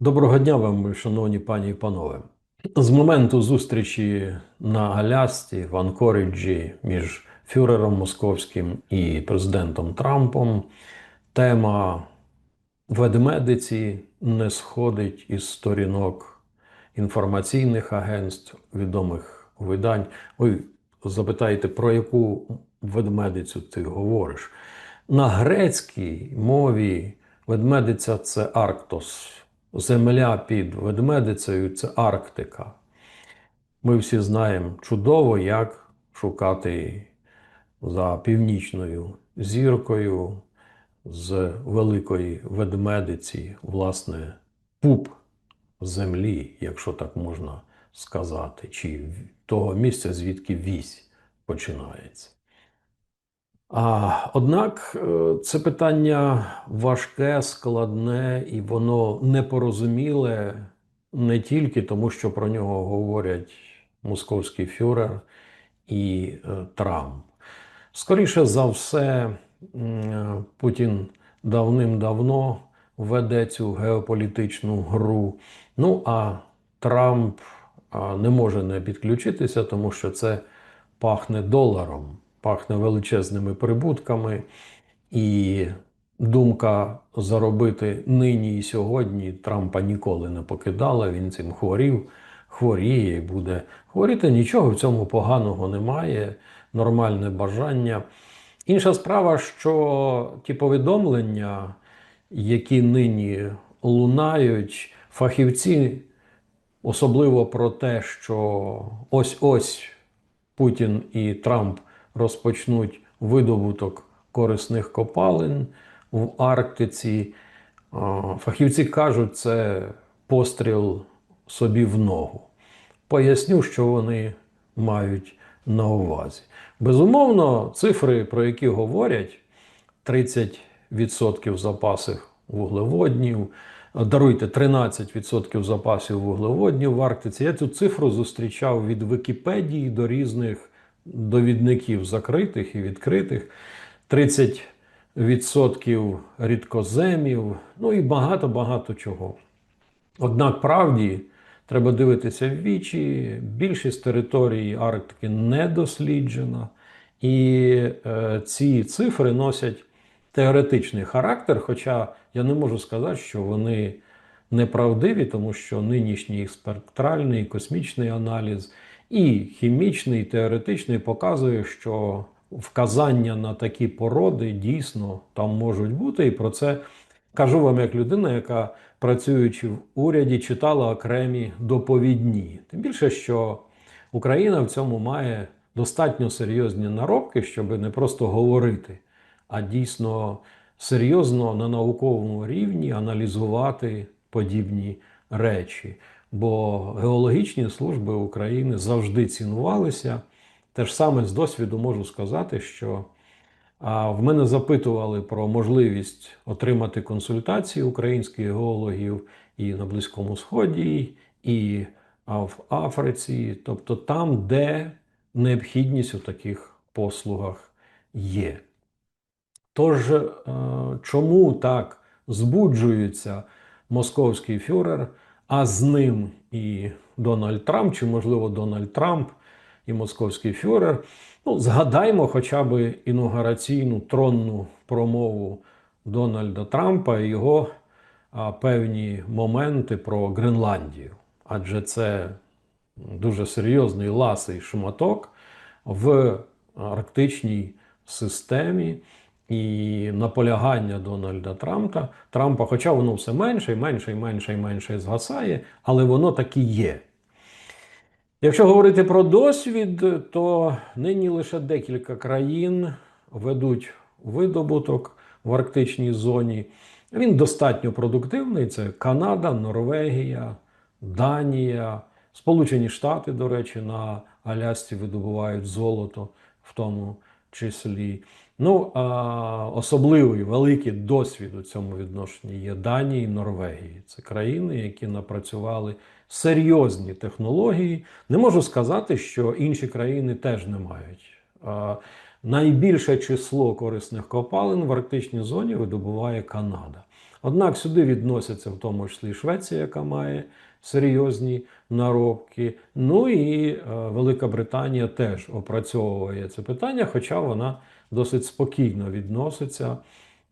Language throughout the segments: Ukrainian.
Доброго дня вам, шановні пані і панове. З моменту зустрічі на Алясці в Анкоріджі між фюрером московським і президентом Трампом тема ведмедиці не сходить із сторінок інформаційних агентств, відомих видань. Ви запитаєте, про яку ведмедицю ти говориш? На грецькій мові ведмедиця це Арктос. Земля під ведмедицею це Арктика. Ми всі знаємо чудово, як шукати за північною зіркою з великої ведмедиці, власне, пуп землі, якщо так можна сказати, чи того місця, звідки вісь починається. Однак е, це питання важке, складне і воно непорозуміле не тільки тому, що про нього говорять московський фюрер і е, Трамп. Скоріше за все, Путін давним-давно веде цю геополітичну гру. Ну а Трамп не може не підключитися, тому що це пахне доларом пахне величезними прибутками, і думка заробити нині і сьогодні Трампа ніколи не покидала. Він цим хворів, хворіє і буде хворіти. Нічого в цьому поганого немає, нормальне бажання. Інша справа, що ті повідомлення, які нині лунають, фахівці, особливо про те, що ось-ось Путін і Трамп розпочнуть видобуток корисних копалин в Арктиці. Фахівці кажуть, це постріл собі в ногу. Поясню, що вони мають на увазі. Безумовно, цифри, про які говорять, 30% запасів вуглеводнів, даруйте 13% запасів вуглеводнів в Арктиці. Я цю цифру зустрічав від Вікіпедії до різних довідників закритих і відкритих, 30% рідкоземів, ну і багато-багато чого. Однак правді треба дивитися в вічі, більшість території Арктики не досліджена, і е, ці цифри носять теоретичний характер, хоча я не можу сказати, що вони неправдиві, тому що нинішній спектральний космічний аналіз. І хімічний, і теоретичний показує, що вказання на такі породи дійсно там можуть бути. І про це кажу вам як людина, яка працюючи в уряді, читала окремі доповідні. Тим більше, що Україна в цьому має достатньо серйозні наробки, щоб не просто говорити, а дійсно серйозно на науковому рівні аналізувати подібні речі бо геологічні служби України завжди цінувалися. Те ж саме з досвіду можу сказати, що в мене запитували про можливість отримати консультації українських геологів і на Близькому Сході, і в Африці, тобто там, де необхідність у таких послугах є. Тож, е, чому так збуджується московський фюрер? А з ним і Дональд Трамп, чи, можливо, Дональд Трамп і московський фюрер. Ну, згадаймо хоча б інаугураційну тронну промову Дональда Трампа і його а, певні моменти про Гренландію. Адже це дуже серйозний ласий шматок в арктичній системі і наполягання Дональда Трампа, Трампа, хоча воно все менше і менше і менше і менше згасає, але воно таки є. Якщо говорити про досвід, то нині лише декілька країн ведуть видобуток в арктичній зоні. Він достатньо продуктивний: це Канада, Норвегія, Данія, Сполучені Штати, до речі, на Алясці видобувають золото в тому числі. Ну, а особливий великий досвід у цьому відношенні є Данії і Норвегії. Це країни, які напрацювали серйозні технології. Не можу сказати, що інші країни теж не мають. А, найбільше число корисних копалин в арктичній зоні видобуває Канада. Однак сюди відносяться в тому числі Швеція, яка має серйозні наробки. Ну і е, Велика Британія теж опрацьовує це питання, хоча вона досить спокійно відноситься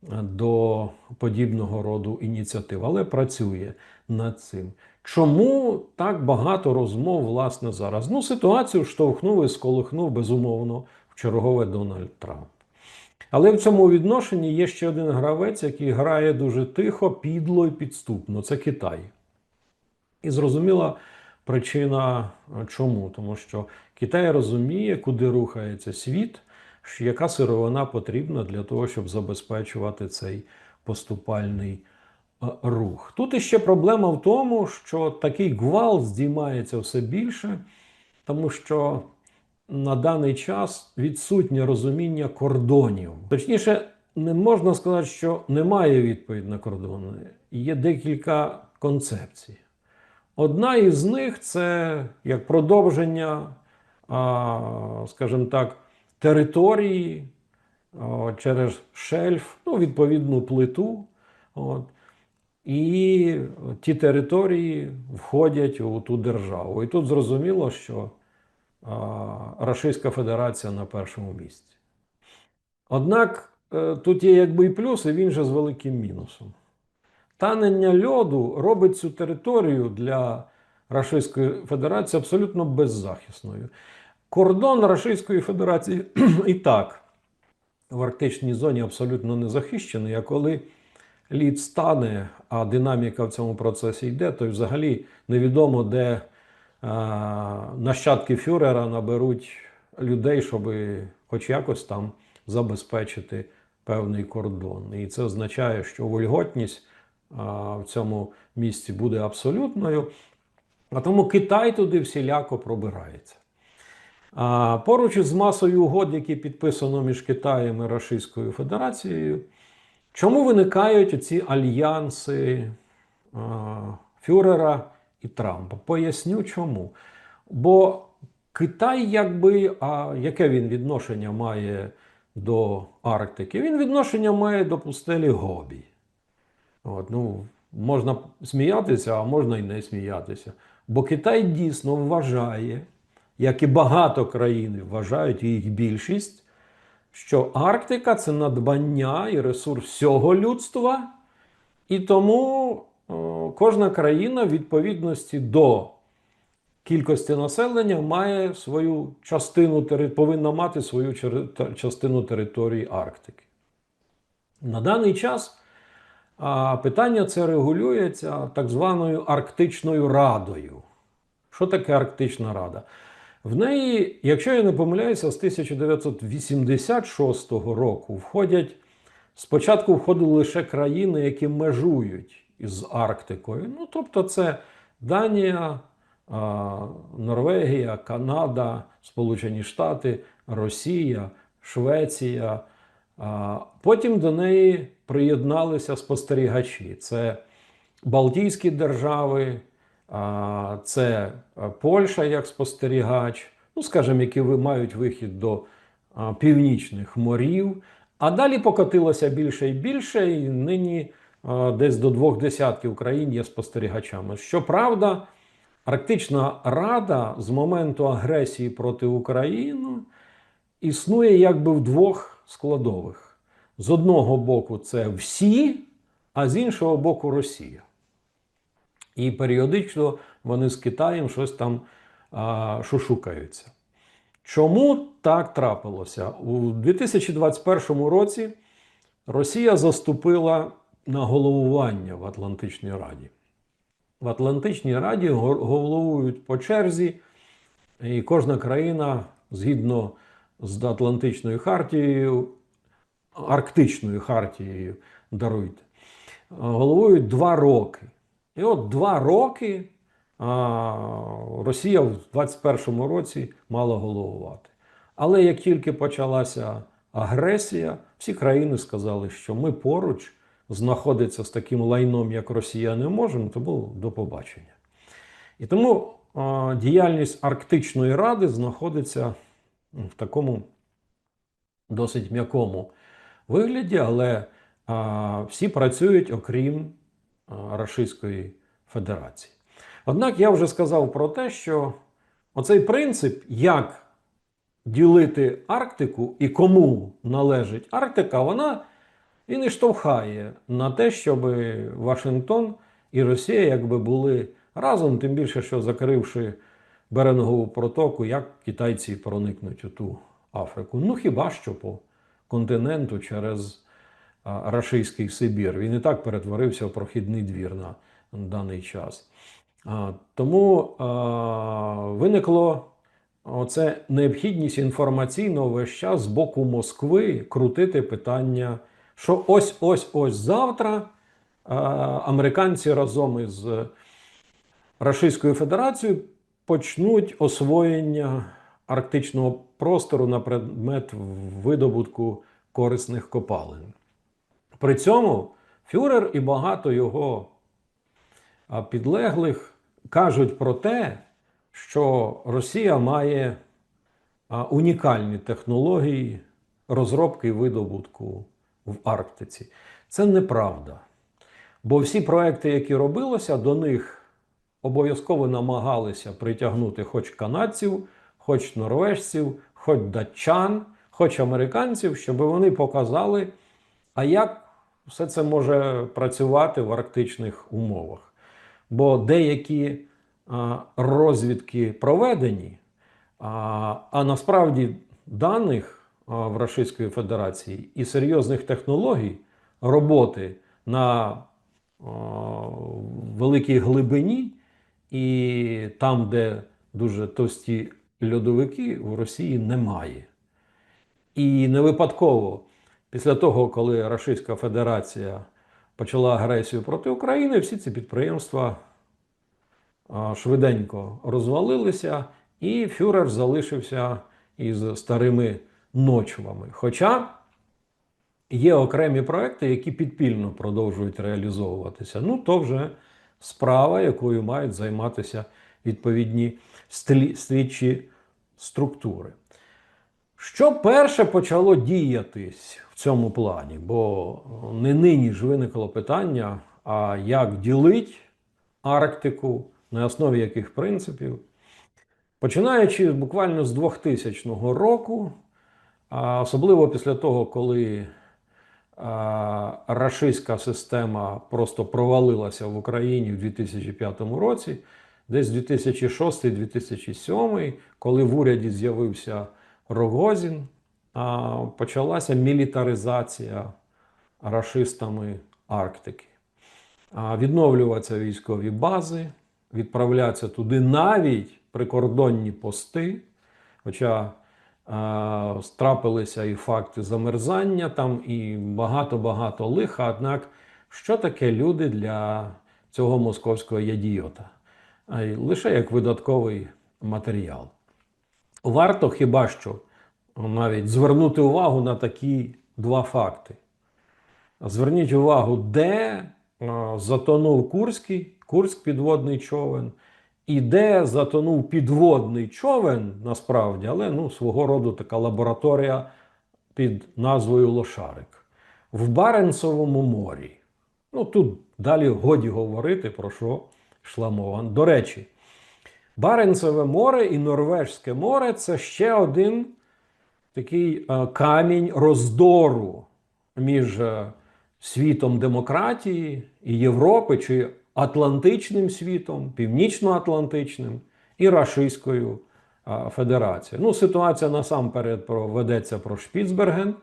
е, до подібного роду ініціатив, але працює над цим. Чому так багато розмов власне зараз? Ну, ситуацію штовхнув і сколихнув безумовно в чергове Дональд Трамп. Але в цьому відношенні є ще один гравець, який грає дуже тихо, підло і підступно. Це Китай. І зрозуміла причина е, чому? Тому що Китай розуміє, куди рухається світ, яка сировина потрібна для того, щоб забезпечувати цей поступальний е, рух. Тут іще проблема в тому, що такий гвалт здіймається все більше, тому що на даний час відсутнє розуміння кордонів. Точніше, не можна сказати, що немає відповіді на кордони. Є декілька концепцій. Одна із них це як продовження, скажімо так, території через шельф, ну, відповідну плиту. От. І ті території входять у ту державу. І тут зрозуміло, що а, Російська Федерація на першому місці. Однак е, тут є якби і плюс, і він же з великим мінусом. Танення льоду робить цю територію для Російської Федерації абсолютно беззахисною. Кордон Російської Федерації і так в арктичній зоні абсолютно не захищений, а коли лід стане, а динаміка в цьому процесі йде, то й взагалі невідомо, де а, нащадки фюрера наберуть людей, щоб хоч якось там забезпечити певний кордон. І це означає, що вольготність а, в цьому місці буде абсолютною. А тому Китай туди всіляко пробирається. Поруч із масою угод, які підписано між Китаєм і Російською Федерацією, чому виникають ці альянси Фюрера і Трампа? Поясню чому. Бо Китай, якби, а яке він відношення має до Арктики? Він відношення має до пустелі Гобі. От, ну, можна сміятися, а можна і не сміятися. Бо Китай дійсно вважає, як і багато країн вважають, їх більшість, що Арктика це надбання і ресурс всього людства, і тому о, кожна країна в відповідності до кількості населення має свою частину повинна мати свою частину території Арктики. На даний час. А питання це регулюється так званою Арктичною Радою. Що таке Арктична Рада? В неї, якщо я не помиляюся, з 1986 року входять спочатку входили лише країни, які межують із Арктикою. Ну, тобто, це Данія, Норвегія, Канада, Сполучені Штати, Росія, Швеція. Потім до неї приєдналися спостерігачі. Це Балтійські держави, це Польща як спостерігач, ну, скажімо, які мають вихід до північних морів. А далі покотилося більше і більше, і нині десь до двох десятків країн є спостерігачами. Щоправда, Арктична Рада з моменту агресії проти України існує якби в двох складових. З одного боку, це всі, а з іншого боку, Росія. І періодично вони з Китаєм щось там а, шушукаються. Чому так трапилося? У 2021 році Росія заступила на головування в Атлантичній Раді. В Атлантичній Раді головують по черзі, і кожна країна згідно з Атлантичною хартією Арктичною хартією даруйте, головують два роки. І от два роки Росія в 21-му році мала головувати. Але як тільки почалася агресія, всі країни сказали, що ми поруч знаходитися з таким лайном, як Росія, не можемо, тому до побачення. І тому діяльність Арктичної Ради знаходиться в такому досить м'якому вигляді, але а, всі працюють окрім а, Російської Федерації. Однак я вже сказав про те, що оцей принцип, як ділити Арктику і кому належить Арктика, вона і не штовхає на те, щоб Вашингтон і Росія якби були разом, тим більше, що закривши Берингову протоку, як китайці проникнуть у ту Африку. Ну хіба що по континенту через а, Рашистський Сибір. Він і так перетворився в прохідний двір на даний час. Тому виникло оце необхідність інформаційно весь час з боку Москви крутити питання, що ось ось ось завтра американці разом із Російською Федерацією почнуть освоєння арктичного простору на предмет видобутку корисних копалин. При цьому Фюрер і багато його підлеглих кажуть про те, що Росія має унікальні технології розробки і видобутку в Арктиці. Це неправда. Бо всі проекти, які робилися, до них обов'язково намагалися притягнути хоч канадців, хоч норвежців, хоч датчан, хоч американців, щоб вони показали, а як все це може працювати в арктичних умовах. Бо деякі розвідки проведені, а, насправді даних в Російської Федерації і серйозних технологій роботи на великій глибині, і там, де дуже товсті льодовики, в Росії немає. І не випадково, після того, коли Російська Федерація почала агресію проти України, всі ці підприємства швиденько розвалилися, і Фюрер залишився із старими ночвами. Хоча є окремі проекти, які підпільно продовжують реалізовуватися. Ну, то вже справа, якою мають займатися відповідні слідчі структури. Що перше почало діятись цьому плані? Бо не нині ж виникло питання, а як ділить Арктику, на основі яких принципів. Починаючи буквально з 2000 року, особливо після того, коли рашистська система просто провалилася в Україні в 2005 році, десь 2006-2007, коли в уряді з'явився Рогозін, почалася мілітаризація рашистами Арктики. Відновлюватися військові бази, відправляться туди навіть прикордонні пости. Хоча а, трапилися і факти замерзання там, і багато-багато лиха. Однак, що таке люди для цього московського ядіота? Лише як видатковий матеріал. Варто хіба що навіть звернути увагу на такі два факти. Зверніть увагу, де затонув Курський, Курськ підводний човен, і де затонув підводний човен, насправді, але ну, свого роду така лабораторія під назвою Лошарик в Баренцевому морі. Ну тут далі годі говорити про що йшла мова. До речі, Баренцеве море і Норвежське море це ще один такий е, камінь роздору між е, світом демократії і Європи, чи Атлантичним світом, Північно-Атлантичним і Рашистською е, Федерацією. Ну, ситуація насамперед про, ведеться про Шпіцберген,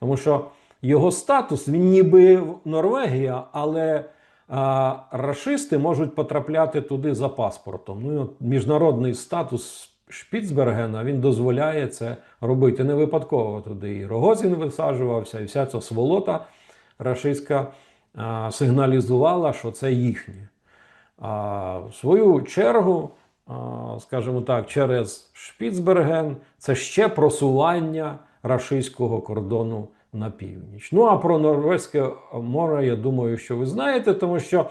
тому що його статус він ніби Норвегія, але а, рашисти можуть потрапляти туди за паспортом. Ну, міжнародний статус Шпіцбергена він дозволяє це робити. Не випадково туди і Рогозін висаджувався, і вся ця сволота рашистська а, сигналізувала, що це їхнє. А в свою чергу, а, скажімо так, через Шпіцберген це ще просування рашистського кордону на північ. Ну а про Норвезьке море, я думаю, що ви знаєте, тому що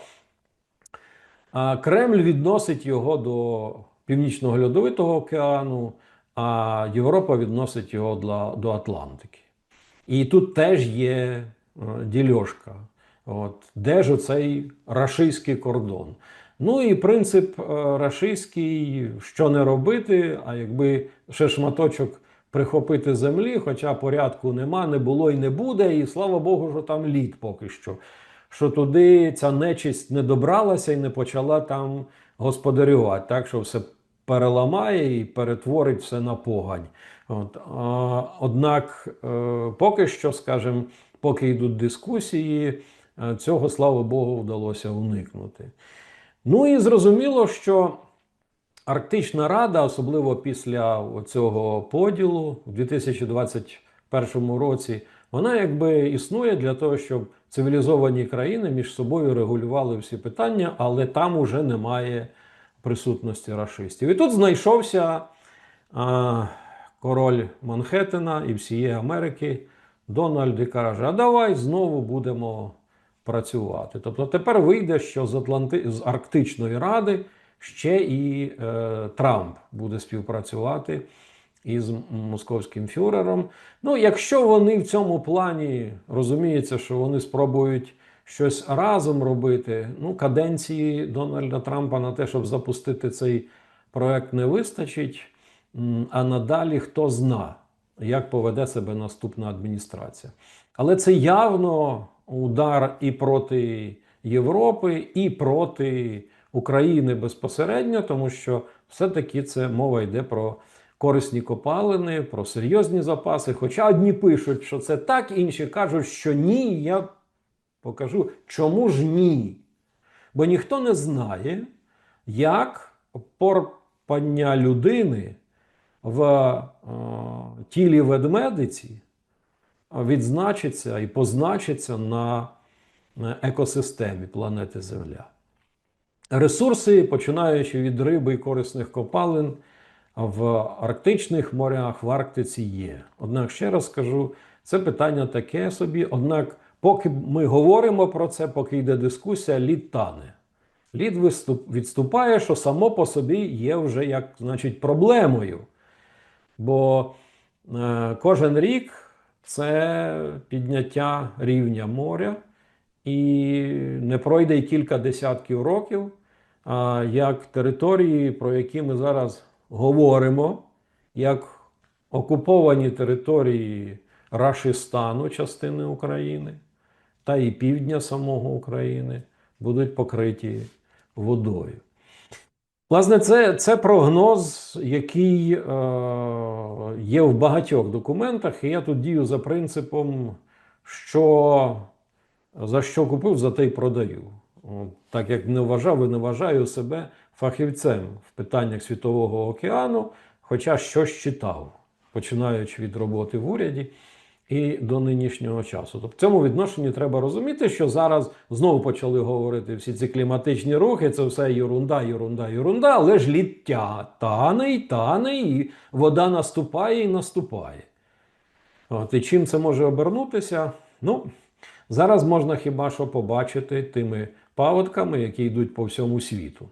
а, Кремль відносить його до Північного Льодовитого океану, а Європа відносить його для, до Атлантики. І тут теж є е, дільошка. От, де ж оцей рашистський кордон? Ну і принцип е, рашистський, що не робити, а якби ще шматочок прихопити землі, хоча порядку нема, не було і не буде, і слава Богу, що там лід поки що. Що туди ця нечисть не добралася і не почала там господарювати, так що все переламає і перетворить все на погань. От, однак, е, поки що, скажімо, поки йдуть дискусії, е, цього, слава Богу, вдалося уникнути. Ну і зрозуміло, що Арктична Рада, особливо після цього поділу у 2021 році, вона якби існує для того, щоб цивілізовані країни між собою регулювали всі питання, але там уже немає присутності рашистів. І тут знайшовся а, король Манхеттена і всієї Америки Дональд і каже: А давай знову будемо працювати. Тобто тепер вийде, що з Атланти... з Арктичної Ради ще і е, Трамп буде співпрацювати із московським фюрером. Ну, якщо вони в цьому плані розуміється, що вони спробують щось разом робити, ну, каденції Дональда Трампа на те, щоб запустити цей проект, не вистачить. А надалі хто зна, як поведе себе наступна адміністрація. Але це явно удар і проти Європи, і проти України безпосередньо, тому що все-таки це мова йде про корисні копалини, про серйозні запаси. Хоча одні пишуть, що це так, інші кажуть, що ні. Я покажу, чому ж ні. Бо ніхто не знає, як порпання людини в е, тілі ведмедиці відзначиться і позначиться на е, екосистемі планети Земля. Ресурси, починаючи від риби і корисних копалин, в Арктичних морях, в Арктиці є. Однак, ще раз скажу, це питання таке собі. Однак, поки ми говоримо про це, поки йде дискусія, лід тане. Лід відступає, що само по собі є вже як значить, проблемою. Бо е, кожен рік це підняття рівня моря, і не пройде й кілька десятків років, а як території, про які ми зараз говоримо, як окуповані території Рашистану, частини України, та і півдня самого України, будуть покриті водою. Власне, це, це прогноз, який е, є в багатьох документах, і я тут дію за принципом, що за що купив, за те й продаю. От, так як не вважав і не вважаю себе фахівцем в питаннях Світового океану, хоча щось читав, починаючи від роботи в уряді і до нинішнього часу. Тобто в цьому відношенні треба розуміти, що зараз знову почали говорити всі ці кліматичні рухи, це все єрунда, єрунда, єрунда, але ж лід тя- тане і тане, і вода наступає і наступає. От, і чим це може обернутися? Ну, зараз можна хіба що побачити тими паводками, які йдуть по всьому світу.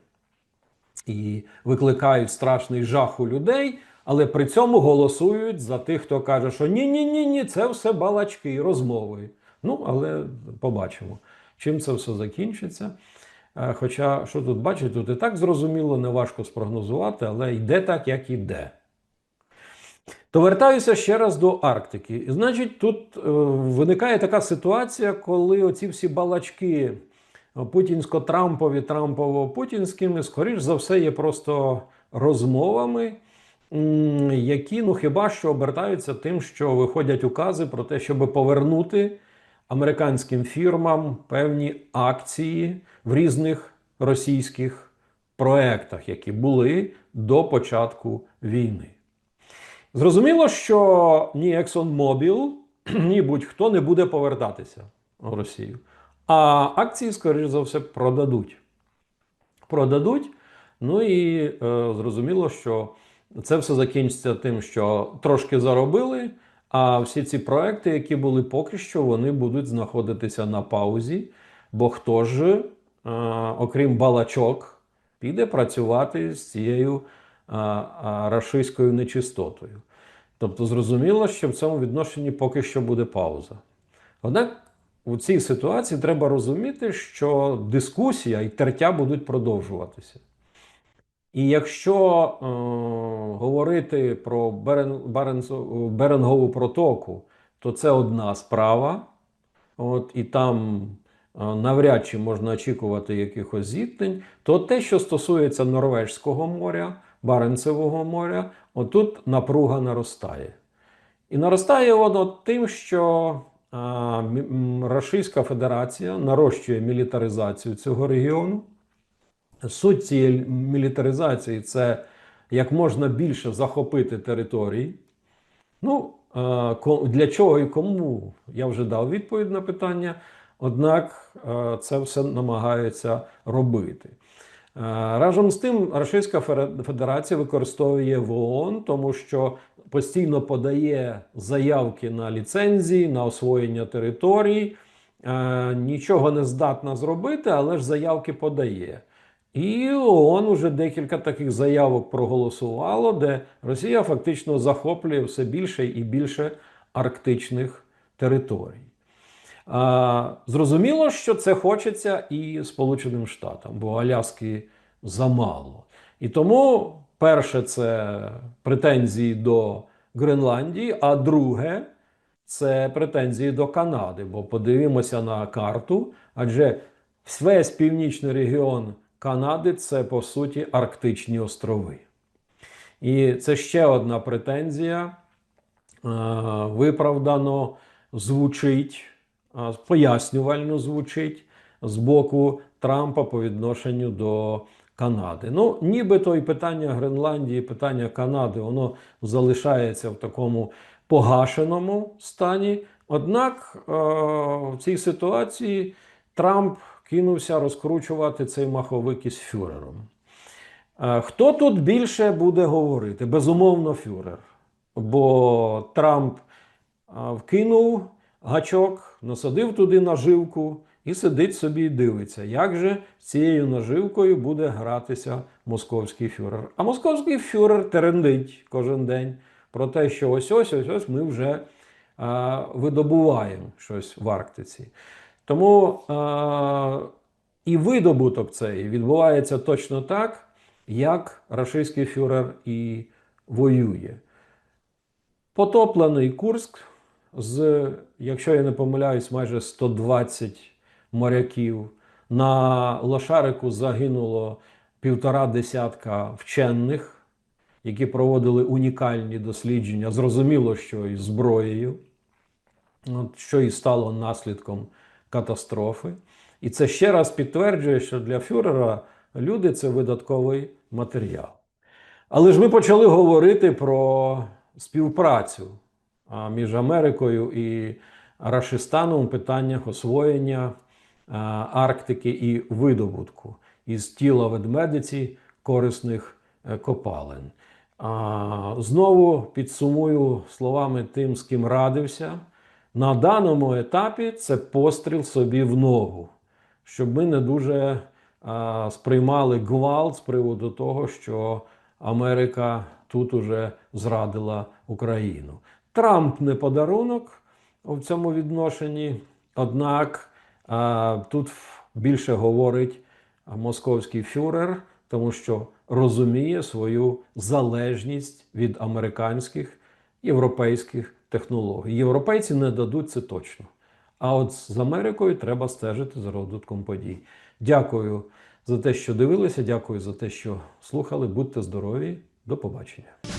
І викликають страшний жах у людей, але при цьому голосують за тих, хто каже, що ні, ні, ні, це все балачки, розмови. Ну, але побачимо, чим це все закінчиться. Е, Хоча, що тут бачите, тут і так зрозуміло, неважко спрогнозувати, але йде так, як іде. То вертаюся ще раз до Арктики. І, значить, тут е, виникає така ситуація, коли оці всі балачки путінсько-трампові, трампово-путінськими, скоріш за все, є просто розмовами, які ну хіба що обертаються тим, що виходять укази про те, щоб повернути американським фірмам певні акції в різних російських проектах, які були до початку війни. Зрозуміло, що ні ExxonMobil, ні будь-хто не буде повертатися в Росію. А акції, скоріш за все, продадуть. Продадуть. Ну і е, зрозуміло, що це все закінчиться тим, що трошки заробили, а всі ці проекти, які були поки що, вони будуть знаходитися на паузі. Бо хто ж, е, окрім балачок, піде працювати з цією а, а, рашистською нечистотою. Тобто, зрозуміло, що в цьому відношенні поки що буде пауза. Однак у цій ситуації треба розуміти, що дискусія і тертя будуть продовжуватися. І якщо е, говорити про Берен, Баренцо- Берингову протоку, то це одна справа. От, і там е, навряд чи можна очікувати якихось зіткнень, то те, що стосується Норвежського моря, Баренцевого моря, отут напруга наростає. І наростає воно тим, що Російська Федерація нарощує мілітаризацію цього регіону. Суть цієї мілітаризації це як можна більше захопити територій. Ну, для чого і кому я вже дав відповідь на питання, однак це все намагаються робити. Е, Разом з тим, Російська Федерація використовує в ООН, тому що постійно подає заявки на ліцензії, на освоєння територій, е, нічого не здатна зробити, але ж заявки подає. І ООН уже декілька таких заявок проголосувало, де Росія фактично захоплює все більше і більше арктичних територій. Зрозуміло, що це хочеться і Сполученим Штатам, бо Аляски замало. І тому перше це претензії до Гренландії, а друге це претензії до Канади. Бо подивимося на карту, адже весь північний регіон Канади це по суті Арктичні острови. І це ще одна претензія. Виправдано звучить, пояснювально звучить з боку Трампа по відношенню до Канади. Ну, нібито і питання Гренландії, і питання Канади, воно залишається в такому погашеному стані. Однак е, в цій ситуації Трамп кинувся розкручувати цей маховик із фюрером. Е, Хто тут більше буде говорити? Безумовно, фюрер. Бо Трамп а, вкинув гачок, насадив туди наживку і сидить собі і дивиться, як же з цією наживкою буде гратися московський фюрер. А московський фюрер терендить кожен день про те, що ось ось ось ось ми вже а, видобуваємо щось в Арктиці. Тому а, і видобуток цей відбувається точно так, як рашистський фюрер і воює. Потоплений Курск з, якщо я не помиляюсь, майже 120 моряків. На Лошарику загинуло півтора десятка вчених, які проводили унікальні дослідження. Зрозуміло, що і зброєю, що і стало наслідком катастрофи. І це ще раз підтверджує, що для фюрера люди це видатковий матеріал. Але ж ми почали говорити про співпрацю між Америкою і Рашистаном у питаннях освоєння Арктики і видобутку із тіла ведмедиці корисних е, копалин. Знову підсумую словами тим, з ким радився. На даному етапі це постріл собі в ногу, щоб ми не дуже а, сприймали гвалт з приводу того, що Америка тут уже зрадила Україну. Трамп не подарунок в цьому відношенні, однак а, тут більше говорить московський фюрер, тому що розуміє свою залежність від американських європейських технологій. Європейці не дадуть це точно. А от з Америкою треба стежити за розвитком подій. Дякую за те, що дивилися. Дякую за те, що слухали. Будьте здорові. До побачення.